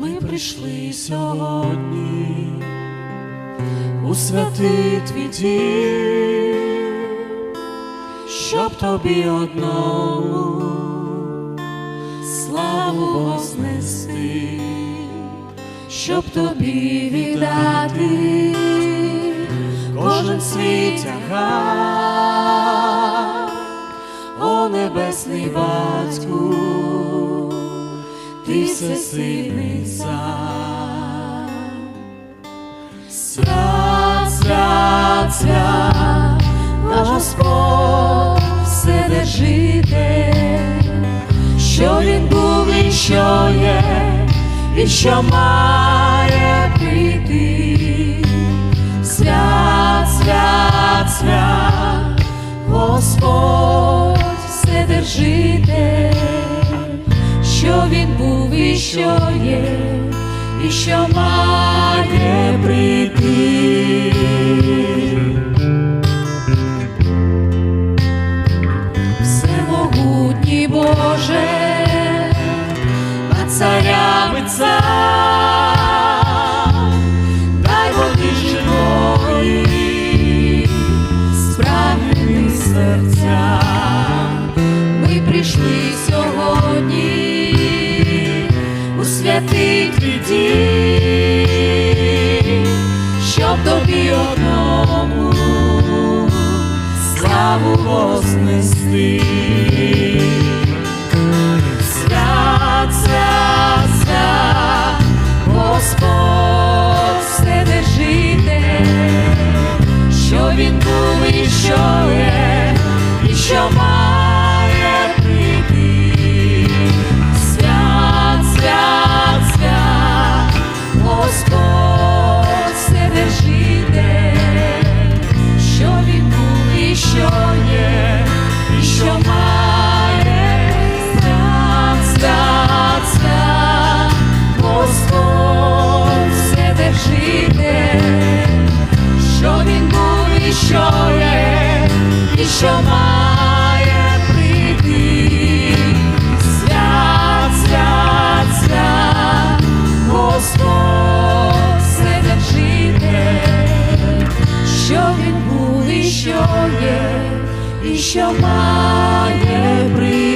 ми прийшли сьогодні у святий твій дім, щоб тобі одному славу вознести, щоб тобі віддати кожен свій тягар, о небесний батьку, ти всесильний цар. Свят, свят, свят, наш Господь Вседержитель, що він був і що є, і що має прийти. Свят, свят, свят, Господь що є, і що має прийти. Всемогутній Боже, над царями цар, святий твій щоб тобі одному славу вознести. що має прийти, свят, свят, свят, Господь Вседержитель, що він був, і що є, і що має прийти.